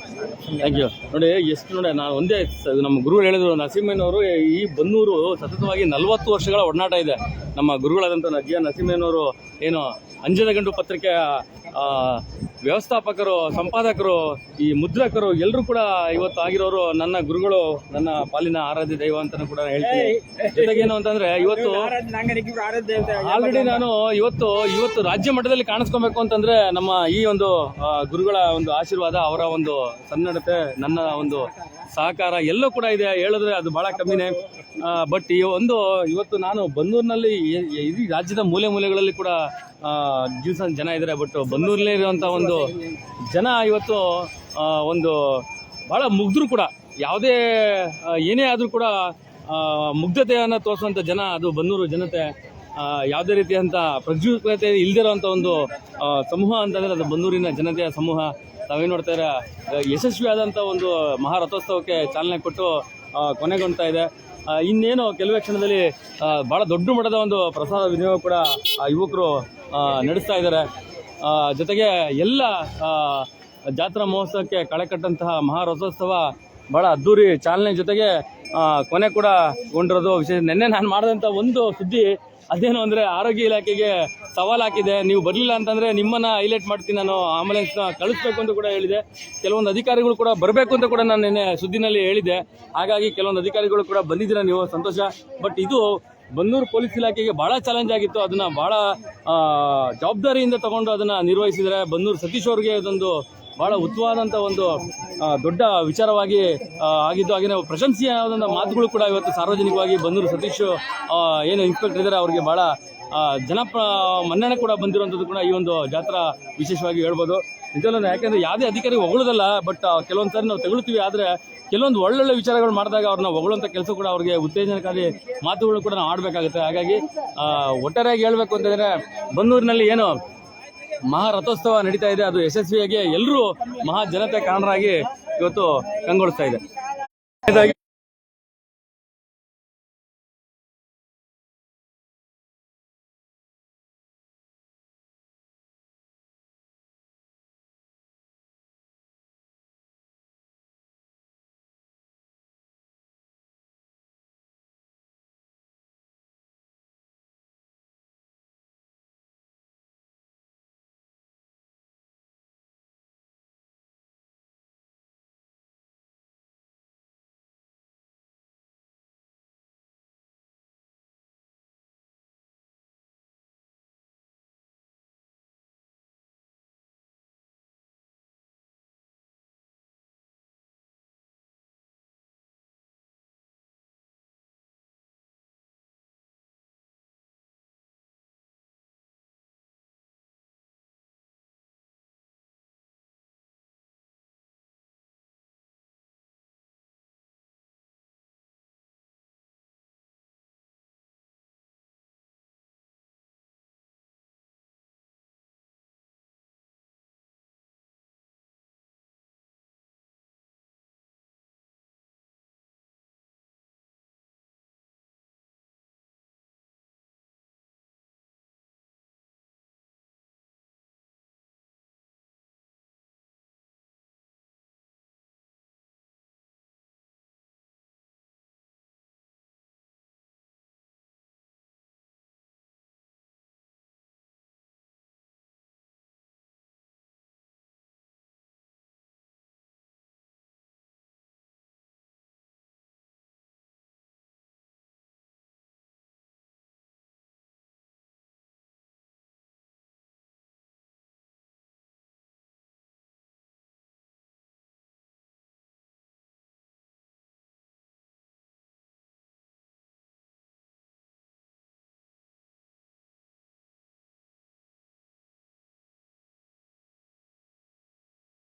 ಥ್ಯಾಂಕ್ ಯು ನೋಡಿ ಎಷ್ಟು ನೋಡಿ ನಾನು ಒಂದೇ ಸ- ನಮ್ಮ ಗುರುಗಳು ಹೇಳಿದ್ರು ನರಸಿಂಹಯ್ಯನವರು ಈ ಬನ್ನೂರು ಸತತವಾಗಿ ನಲವತ್ತು ವರ್ಷಗಳ ಒಡನಾಟ ಇದೆ. ನಮ್ಮ ಗುರುಗಳಾದಂಥ ನಜ್ಜಿಯ ನರಸಿಂಹಯ್ಯನವರು ಏನು ಅಂಜನಗಂಡು ಪತ್ರಿಕೆ ಪತ್ರಿಕೆಯ ಆ, ವ್ಯವಸ್ಥಾಪಕರು ಸಂಪಾದಕರು ಈ ಮುದ್ರಕರು ಎಲ್ಲರೂ ಕೂಡ ಇವತ್ತು ಆಗಿರೋರು ನನ್ನ ಗುರುಗಳು ನನ್ನ ಪಾಲಿನ ಆರಾಧ್ಯ ದೈವ ಅಂತಾನು ಕೂಡ ಹೇಳ್ತೀನಿ. ಜೊತೆಗೇನು ಅಂತಂದ್ರೆ ಇವತ್ತು ಆಲ್ರೆಡಿ ನಾನು ಇವತ್ತು ಇವತ್ತು ರಾಜ್ಯ ಮಟ್ಟದಲ್ಲಿ ಕಾಣಿಸ್ಕೊಬೇಕು ಅಂತಂದ್ರೆ ನಮ್ಮ ಈ ಒಂದು ಗುರುಗಳ ಒಂದು ಆಶೀರ್ವಾದ ಅವರ ಒಂದು ಸನ್ನಡತೆ ನನ್ನ ಒಂದು ಸಹಕಾರ ಎಲ್ಲೂ ಕೂಡ ಇದೆ. ಹೇಳಿದ್ರೆ ಅದು ಬಹಳ ಕಮ್ಮಿನೇ. ಬಟ್ ಈ ಒಂದು ಇವತ್ತು ನಾನು ಬಂದೂರಿನಲ್ಲಿ ಇಡೀ ರಾಜ್ಯದ ಮೂಲೆ ಮೂಲೆಗಳಲ್ಲಿ ಕೂಡ ಜೀವಿಸ ಜನ ಇದ್ದಾರೆ ಬಟ್ ಬನ್ನೂರಲ್ಲೇ ಇರುವಂಥ ಒಂದು ಜನ ಇವತ್ತು ಒಂದು ಭಾಳ ಮುಗ್ಧರು ಕೂಡ. ಯಾವುದೇ ಏನೇ ಆದರೂ ಕೂಡ ಮುಗ್ಧತೆಯನ್ನು ತೋರಿಸುವಂಥ ಜನ ಅದು ಬನ್ನೂರು ಜನತೆ ಯಾವುದೇ ರೀತಿಯಂಥ ಪ್ರಜ್ವಲತೆ ಇಲ್ದಿರೋಂಥ ಒಂದು ಸಮೂಹ ಅಂತಂದರೆ ಅದು ಬನ್ನೂರಿನ ಜನತೆಯ ಸಮೂಹ. ತಾವೇ ನೋಡ್ತಾ ಇರ ಯಶಸ್ವಿಯಾದಂಥ ಒಂದು ಮಹಾರಥೋತ್ಸವಕ್ಕೆ ಚಾಲನೆ ಕೊಟ್ಟು ಕೊನೆಗೊಳ್ತಾ ಇದೆ. ಇನ್ನೇನು ಕೆಲವೇ ಕ್ಷಣದಲ್ಲಿ ಭಾಳ ದೊಡ್ಡ ಮಟ್ಟದ ಒಂದು ಪ್ರಸಾದ ವಿನಿಯೋಗ ಕೂಡ ಯುವಕರು ನಡೆಸ್ತಾ ಇದ್ದಾರೆ. ಜೊತೆಗೆ ಎಲ್ಲ ಜಾತ್ರಾ ಮಹೋತ್ಸವಕ್ಕೆ ಕಳೆ ಕಟ್ಟಂತಹ ಮಹಾರಥೋತ್ಸವ ಬಹಳ ಅದ್ದೂರಿ ಚಾಲನೆ ಜೊತೆಗೆ ಕೊನೆ ಕೂಡ ಗೊಂಡಿರೋದು ವಿಶೇಷ, ನಿನ್ನೆ ನಾನು ಮಾಡಿದಂಥ ಒಂದು ಸುದ್ದಿ, ಅದೇನು ಅಂದರೆ ಆರೋಗ್ಯ ಇಲಾಖೆಗೆ ಸವಾಲು ಹಾಕಿದೆ ನೀವು ಬರಲಿಲ್ಲ ಅಂತಂದರೆ ನಿಮ್ಮನ್ನು ಹೈಲೈಟ್ ಮಾಡ್ತೀನಿ ನಾನು ಆಂಬುಲೆನ್ಸ್ನ ಕಳಿಸ್ಬೇಕು ಅಂತ ಕೂಡ ಹೇಳಿದೆ. ಕೆಲವೊಂದು ಅಧಿಕಾರಿಗಳು ಕೂಡ ಬರಬೇಕು ಅಂತ ಕೂಡ ನಾನು ನಿನ್ನೆ ಸುದ್ದಿನಲ್ಲಿ ಹೇಳಿದೆ. ಹಾಗಾಗಿ ಕೆಲವೊಂದು ಅಧಿಕಾರಿಗಳು ಕೂಡ ಬಂದಿದ್ದೀರಾ ನೀವು? ಸಂತೋಷ. ಬಟ್ ಇದು ಬನ್ನೂರು ಪೊಲೀಸ್ ಇಲಾಖೆಗೆ ಬಹಳ ಚಾಲೆಂಜ್ ಆಗಿತ್ತು. ಅದನ್ನ ಬಹಳ ಜವಾಬ್ದಾರಿಯಿಂದ ತಗೊಂಡು ಅದನ್ನು ನಿರ್ವಹಿಸಿದರೆ ಬನ್ನೂರು ಸತೀಶ್ ಅವ್ರಿಗೆ ಅದೊಂದು ಬಹಳ ಉತ್ತಮವಾದಂಥ ಒಂದು ದೊಡ್ಡ ವಿಚಾರವಾಗಿ ಆಗಿದ್ದು. ಹಾಗೆಯೇ ಪ್ರಶಂಸೀಯವಾದಂಥ ಮಾತುಗಳು ಕೂಡ ಇವತ್ತು ಸಾರ್ವಜನಿಕವಾಗಿ ಬನ್ನೂರು ಸತೀಶ್ ಏನು ಇನ್ಸ್ಪೆಕ್ಟರ್ ಇದ್ದಾರೆ ಅವರಿಗೆ ಆ, ಜನಪ್ರ ಮನ್ನಣೆ ಕೂಡ ಬಂದಿರುವಂಥದ್ದು ಕೂಡ ಈ ಒಂದು ಜಾತ್ರಾ ವಿಶೇಷವಾಗಿ ಹೇಳ್ಬೋದು. ನಿಜವಲ್ಲ ಯಾಕೆಂದ್ರೆ ಯಾವುದೇ ಅಧಿಕಾರಿ ಹೊಗಳೋದಲ್ಲ ಬಟ್ ಕೆಲವೊಂದು ಸಾರಿ ನಾವು ತೆಗಳ್ತೀವಿ. ಆದರೆ ಕೆಲವೊಂದು ಒಳ್ಳೊಳ್ಳೆ ವಿಚಾರಗಳು ಮಾಡಿದಾಗ ಅವ್ರನ್ನ ಹೊಗಳುವಂಥ ಕೆಲಸ ಕೂಡ ಅವ್ರಿಗೆ ಉತ್ತೇಜನಕಾರಿ ಮಾತುಗಳು ಕೂಡ ನಾವು ಆಡಬೇಕಾಗುತ್ತೆ. ಹಾಗಾಗಿ ಒಟ್ಟಾರೆಯಾಗಿ ಹೇಳಬೇಕು ಅಂತಂದರೆ ಬನ್ನೂರಿನಲ್ಲಿ ಏನು ಮಹಾರಥೋತ್ಸವ ನಡೀತಾ ಇದೆ. ಅದು ಯಶಸ್ವಿಯಾಗಿ ಎಲ್ಲರೂ ಮಹಾ ಜನತೆ ಕಾರಣರಾಗಿ ಇವತ್ತು ಕಂಗೊಳಿಸ್ತಾ ಇದೆ.